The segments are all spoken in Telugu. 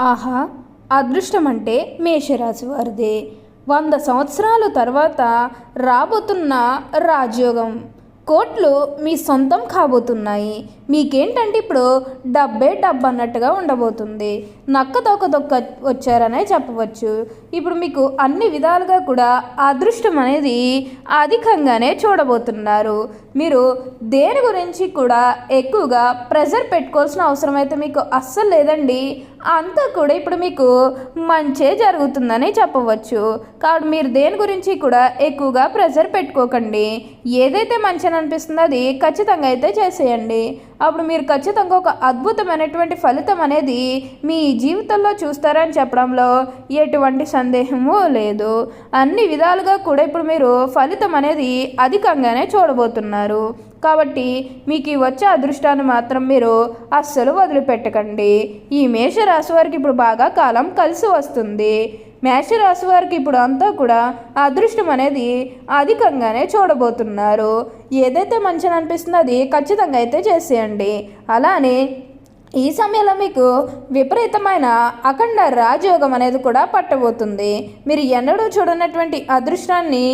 ఆహా అదృష్టం అంటే మేషరాశి వారిదే. వంద సంవత్సరాల తర్వాత రాబోతున్న రాజయోగం. కోట్లు మీ సొంతం కాబోతున్నాయి. మీకేంటంటే ఇప్పుడు డబ్బే డబ్బు అన్నట్టుగా ఉండబోతుంది. నక్క తొక్క దొక్క వచ్చారనే చెప్పవచ్చు. ఇప్పుడు మీకు అన్ని విధాలుగా కూడా అదృష్టం అనేది అధికంగానే చూడబోతున్నారు. మీరు దేని గురించి కూడా ఎక్కువగా ప్రెజర్ పెట్టుకోవాల్సిన అవసరం అయితే మీకు అస్సలు లేదండి. అంతా కూడా ఇప్పుడు మీకు మంచే జరుగుతుందని చెప్పవచ్చు. కాబట్టి మీరు దేని గురించి కూడా ఎక్కువగా ప్రెజర్ పెట్టుకోకండి. ఏదైతే మంచిని అనిపిస్తుందో అది ఖచ్చితంగా అయితే చేసేయండి. అప్పుడు మీరు ఖచ్చితంగా ఒక అద్భుతమైనటువంటి ఫలితం అనేది మీ జీవితంలో చూస్తారని చెప్పడంలో ఎటువంటి సందేహము లేదు. అన్ని విధాలుగా కూడా ఇప్పుడు మీరు ఫలితం అనేది అధికంగానే చూడబోతున్నారు. కాబట్టి మీకు ఈ వచ్చే అదృష్టాన్ని మాత్రం మీరు అస్సలు వదిలిపెట్టకండి. ఈ మేషరాశి వారికి ఇప్పుడు బాగా కాలం కలిసి వస్తుంది. మేషరాశి వారికి ఇప్పుడు అంతా కూడా అదృష్టం అనేది అధికంగానే చూడబోతున్నారు. ఏదైతే మంచిని అనిపిస్తుందో అది ఖచ్చితంగా అయితే చేసేయండి. అలానే ఈ సమయంలో మీకు విపరీతమైన అఖండ రాజయోగం అనేది కూడా పట్టబోతుంది. మీరు ఎన్నడూ చూడనటువంటి అదృష్టాన్ని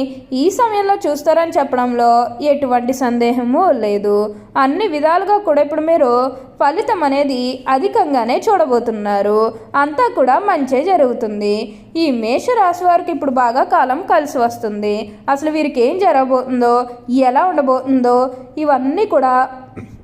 ఈ సమయంలో చూస్తారని చెప్పడంలో ఎటువంటి సందేహము లేదు. అన్ని విధాలుగా కూడా ఇప్పుడు మీరు ఫలితం అనేది అధికంగానే చూడబోతున్నారు. అంతా కూడా మంచే జరుగుతుంది. ఈ మేషరాశి వారికి ఇప్పుడు బాగా కాలం కలిసి వస్తుంది. అసలు వీరికి ఏం జరగబోతుందో ఎలా ఉండబోతుందో ఇవన్నీ కూడా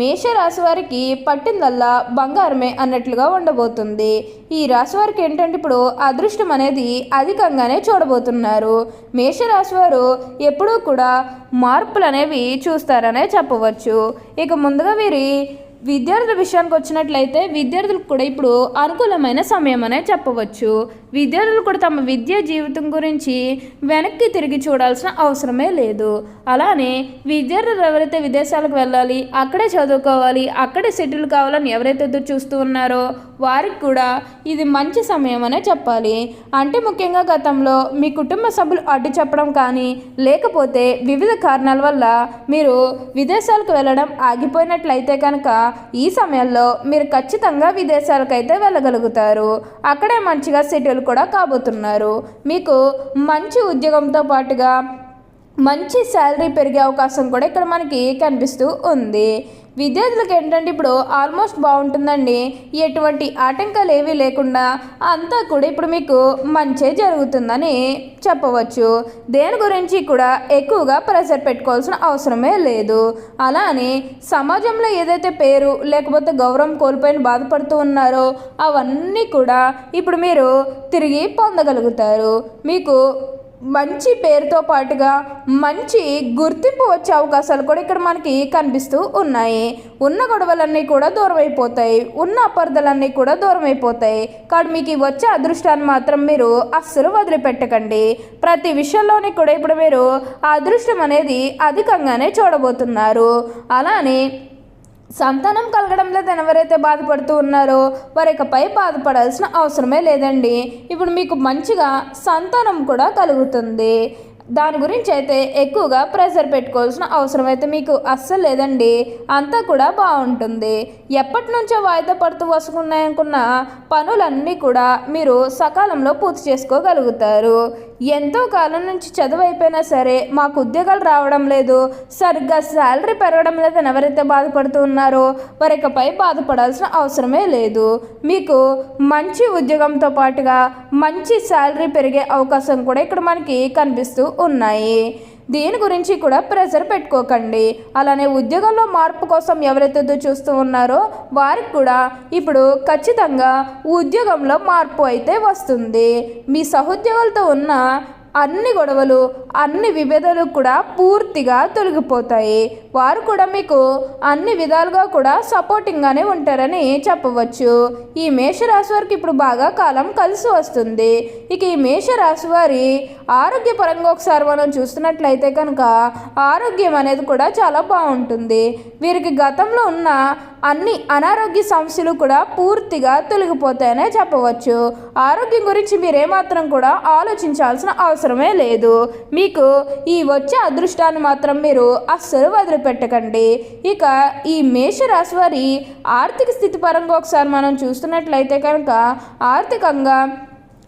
మేషరాశి వారికి పట్టిందల్లా బంగారమే అన్నట్లుగా ఉండబోతుంది. ఈ రాశి వారికి ఏంటంటే ఇప్పుడు అదృష్టం అనేది అధికంగానే చూడబోతున్నారు. మేషరాశి వారు ఎప్పుడూ కూడా మార్పులు అనేవి చూస్తారనే చెప్పవచ్చు. ఇక ముందుగా వీరి విద్యార్థుల విషయానికి వచ్చినట్లయితే విద్యార్థులకు కూడా ఇప్పుడు అనుకూలమైన సమయం అనే చెప్పవచ్చు. విద్యార్థులు కూడా తమ విద్యా జీవితం గురించి వెనక్కి తిరిగి చూడాల్సిన అవసరమే లేదు. అలానే విద్యార్థులు ఎవరైతే విదేశాలకు వెళ్ళాలి అక్కడే చదువుకోవాలి అక్కడే సెటిల్ కావాలని ఎవరైతే ఎదురు చూస్తూ ఉన్నారో వారికి కూడా ఇది మంచి సమయం అనే చెప్పాలి. అంటే ముఖ్యంగా గతంలో మీ కుటుంబ సభ్యులు అడ్డు చెప్పడం కానీ లేకపోతే వివిధ కారణాల వల్ల మీరు విదేశాలకు వెళ్ళడం ఆగిపోయినట్లయితే కనుక ఈ సమయంలో మీరు ఖచ్చితంగా విదేశాలకైతే వెళ్ళగలుగుతారు. అక్కడే మంచిగా సెటిల్ కూడా కాబోతున్నారు. మీకు మంచి ఉద్యోగంతో పాటుగా మంచి శాలరీ పెరిగే అవకాశం కూడా ఇక్కడ మనకి కనిపిస్తూ ఉంది. విద్యార్థులకు ఏంటంటే ఇప్పుడు ఆల్మోస్ట్ బాగుంటుందండి. ఎటువంటి ఆటంకాలు ఏవి లేకుండా అంతా కూడా ఇప్పుడు మీకు మంచే జరుగుతుందని చెప్పవచ్చు. దేని గురించి కూడా ఎక్కువగా ప్రెషర్ పెట్టుకోవాల్సిన అవసరమే లేదు. అలానే సమాజంలో ఏదైతే పేరు లేకపోతే గౌరవం కోల్పోయిన బాధపడుతూ ఉన్నారో అవన్నీ కూడా ఇప్పుడు మీరు తిరిగి పొందగలుగుతారు. మీకు మంచి పేరుతో పాటుగా మంచి గుర్తింపు వచ్చే అవకాశాలు కూడా ఇక్కడ మనకి కనిపిస్తూ ఉన్నాయి. ఉన్న గొడవలన్నీ కూడా దూరం అయిపోతాయి. ఉన్న అపరదలన్నీ కూడా దూరం అయిపోతాయి. కాబట్టి మీకు వచ్చే అదృష్టాన్ని మాత్రం మీరు అస్సలు వదిలిపెట్టకండి. ప్రతి విషయంలోని కూడా ఇప్పుడు మీరు ఆ అదృష్టం అనేది అధికంగానే చూడబోతున్నారు. అలానే సంతానం కలగడం లేదు ఎవరైతే బాధపడుతూ ఉన్నారో వారి ఇకపై బాధపడాల్సిన అవసరమే లేదండి. ఇప్పుడు మీకు మంచిగా సంతానం కూడా కలుగుతుంది. దాని గురించి అయితే ఎక్కువగా ప్రెషర్ పెట్టుకోవాల్సిన అవసరం అయితే మీకు అస్సలు లేదండి. అంతా కూడా బాగుంటుంది. ఎప్పటి నుంచో వాయిదా పడుతూ వసుకున్నాయనుకున్న పనులన్నీ కూడా మీరు సకాలంలో పూర్తి చేసుకోగలుగుతారు. ఎంతో కాలం నుంచి చదువు అయిపోయినా సరే మాకు ఉద్యోగాలు రావడం లేదు. సరిగ్గా శాలరీ పెరగడం లేదని ఎవరైతే బాధపడుతూ ఉన్నారో వారికపై బాధపడాల్సిన అవసరమే లేదు. మీకు మంచి ఉద్యోగంతో పాటుగా మంచి శాలరీ పెరిగే అవకాశం కూడా ఇక్కడ మనకి కనిపిస్తూ ఉన్నాయి. దీని గురించి కూడా ప్రెషర్ పెట్టుకోకండి. అలానే ఉద్యోగంలో మార్పు కోసం ఎవరైతే చూస్తూ ఉన్నారో వారికి కూడా ఇప్పుడు ఖచ్చితంగా ఉద్యోగంలో మార్పు అయితే వస్తుంది. మీ సహోద్యోగులతో ఉన్న అన్ని గొడవలు అన్ని విభేదాలు కూడా పూర్తిగా తొలగిపోతాయి. వారు కూడా మీకు అన్ని విధాలుగా కూడా సపోర్టింగ్గానే ఉంటారని చెప్పవచ్చు. ఈ మేషరాశి వారికి ఇప్పుడు బాగా కాలం కలిసి వస్తుంది. ఇక ఈ మేషరాశి వారి ఆరోగ్యపరంగా ఒకసారి మనం చూస్తున్నట్లయితే కనుక ఆరోగ్యం అనేది కూడా చాలా బాగుంటుంది. వీరికి గతంలో ఉన్న అన్ని అనారోగ్య సమస్యలు కూడా పూర్తిగా తొలగిపోతాయనే చెప్పవచ్చు. ఆరోగ్యం గురించి మీరేమాత్రం కూడా ఆలోచించాల్సిన అవసరమే లేదు. మీకు ఈ వచ్చే అదృష్టాన్ని మాత్రం మీరు అస్సలు వదిలిపెట్టకండి. ఇక ఈ మేషరాశి వారి ఆర్థిక స్థితి పరంగా ఒకసారి మనం చూస్తున్నట్లయితే కనుక ఆర్థికంగా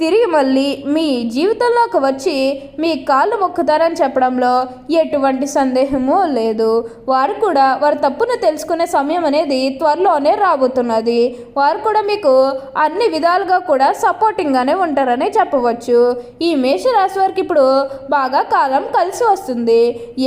తిరిగి మళ్ళీ మీ జీవితంలోకి వచ్చి మీ కాళ్ళు మొక్కుతారని చెప్పడంలో ఎటువంటి సందేహము లేదు. వారు కూడా వారి తప్పును తెలుసుకునే సమయం అనేది త్వరలోనే రాబోతున్నది. వారు కూడా మీకు అన్ని విధాలుగా కూడా సపోర్టింగ్గానే ఉంటారని చెప్పవచ్చు. ఈ మేషరాశి వారికి ఇప్పుడు బాగా కాలం కలిసి వస్తుంది.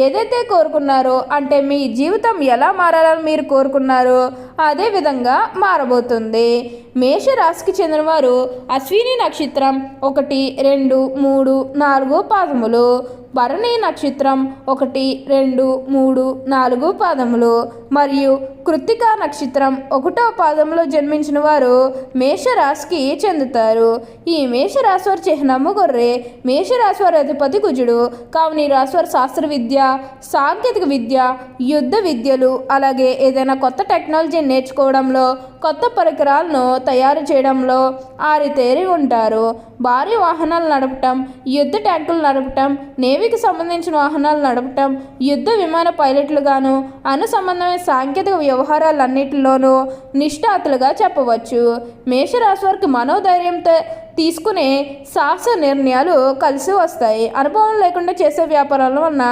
ఏదైతే కోరుకున్నారో అంటే మీ జీవితం ఎలా మారాలని మీరు కోరుకున్నారో అదే విధంగా మారబోతుంది. మేషరాశికి చెందినవారు అశ్విని నక్షత్రం ఒకటి రెండు మూడు నాలుగు పాదములు. భరణి నక్షత్రం ఒకటి రెండు మూడు నాలుగు పాదములు. మరియు కృత్తిక నక్షత్రం ఒకటో పాదంలో జన్మించిన వారు మేషరాశికి చెందుతారు. ఈ మేషరాశి వారి చిహ్నము గొర్రె మేషరాశి వారి అధిపతి కుజుడు కావున ఈ రాశి వారి శాస్త్ర విద్య సాంకేతిక విద్య యుద్ధ విద్యలు అలాగే ఏదైనా కొత్త టెక్నాలజీ నేర్చుకోవడంలో కొత్త పరికరాలను తయారు చేయడంలో ఆరితేరి ఉంటారు. భారీ వాహనాలు నడపటం యుద్ధ ట్యాంకులు నడపటం నేవీకి సంబంధించిన వాహనాలు నడపటం యుద్ధ విమాన పైలట్లుగాను అను సంబంధమైన సాంకేతిక వ్యవహారాలన్నిటిలోనూ నిష్ఠాతులుగా చెప్పవచ్చు. మేషరాశి వారికి మనోధైర్యంతో తీసుకునే సాహస నిర్ణయాలు కలిసి వస్తాయి. అనుభవం లేకుండా చేసే వ్యాపారాల వలన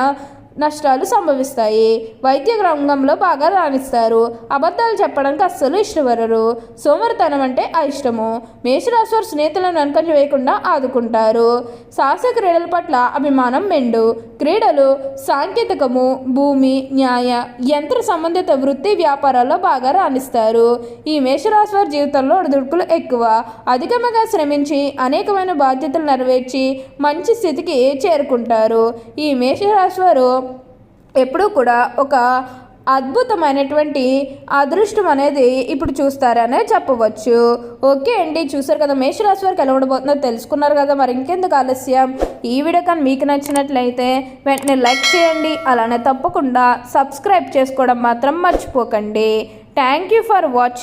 నష్టాలు సంభవిస్తాయి. వైద్య రంగంలో బాగా రాణిస్తారు. అబద్ధాలు చెప్పడానికి అస్సలు ఇష్టపడరు. సోమరితనం అంటే అయిష్టము. మేషరాశి స్నేహితులను వెనకంజ వేయకుండా ఆదుకుంటారు. సాహస క్రీడల పట్ల అభిమానం మెండు. క్రీడలు సాంకేతికము భూమి న్యాయ యంత్ర సంబంధిత వృత్తి వ్యాపారాల్లో బాగా రాణిస్తారు. ఈ మేషరాశి వారి జీవితంలో ఒడిదుడుకులు ఎక్కువ. అధికంగా శ్రమించి అనేకమైన బాధ్యతలు నెరవేర్చి మంచి స్థితికి చేరుకుంటారు. ఈ మేషరాశి వారు ఎప్పుడూ కూడా ఒక అద్భుతమైనటువంటి అదృష్టం అనేది ఇప్పుడు చూస్తారనే చెప్పవచ్చు. ఓకే అండి చూసారు కదా మేషరాశి వారికి ఎలా ఉండబోతుందో తెలుసుకున్నారు కదా మరి ఇంకెందుకు ఆలస్యం? ఈ వీడియో కానీ మీకు నచ్చినట్లయితే వెంటనే లైక్ చేయండి అలానే తప్పకుండా సబ్స్క్రైబ్ చేసుకోవడం మాత్రం మర్చిపోకండి. Thank you for watching